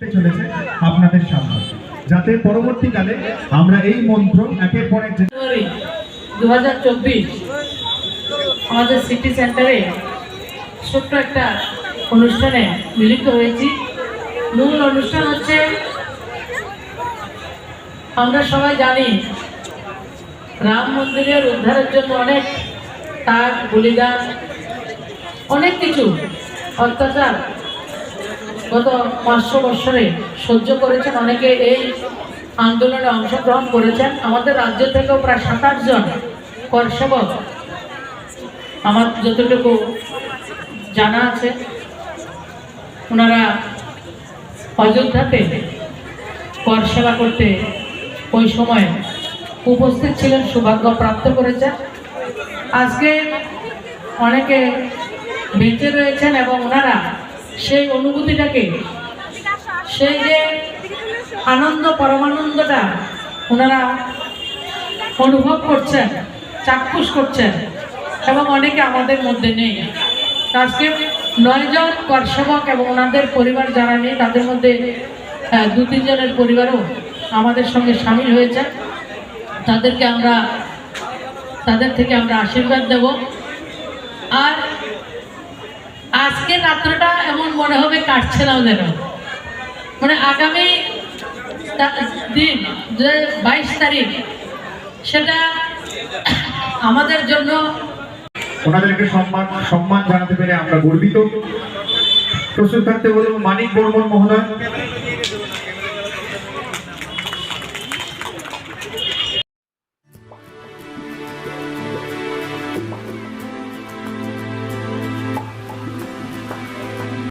চলেছে আপনাদের সামনে। যাতে পরবর্তীকালে আমরা এই মন্ত্র একের পর এক দু হাজার চব্বিশ আমাদের সিটি সেন্টারে ছোট্ট একটা অনুষ্ঠানে মিলিত হয়েছি। মূল অনুষ্ঠান হচ্ছে, আমরা সবাই জানি রাম মন্দিরের উদ্ধারের জন্য অনেক তার বলিদান অনেক কিছু অত্যাচার গত পাঁচশো বছরে সহ্য করেছেন। অনেকে এই আন্দোলনে অংশগ্রহণ করেছেন। আমাদের রাজ্য থেকেও প্রায় সাতাশ জন করসেবক আমার যতটুকু জানা আছে, ওনারা অযোধ্যাতে কর সেবা করতে ওই সময় উপস্থিত ছিলেন, সৌভাগ্য প্রাপ্ত করেছেন। আজকে অনেকে বেঁচে রয়েছেন এবং ওনারা সেই অনুভূতিটাকে, সেই যে আনন্দ, পরমানন্দটা ওনারা অনুভব করছেন, চাক্ষুষ করছেন এবং অনেকে আমাদের মধ্যে নেই। আজকে নয়জন কর্ষক এবং ওনাদের পরিবার যারা নেই, তাদের মধ্যে দু তিনজনের পরিবারও আমাদের সঙ্গে সামিল হয়েছে। তাদেরকে আমরা, তাদের থেকে আমরা আশীর্বাদ দেব। আর আজকে রাত্রটা এমন মনে হবে কাটছে না ওদের মানে আগামী দিন যে বাইশ তারিখ, সেটা আমাদের জন্য ওনাদেরকে সম্মান সম্মান জানাতে পেরে আমরা গর্বিত। প্রস্তুত থাকতে বলব মানিক বর্মন মহোদয়।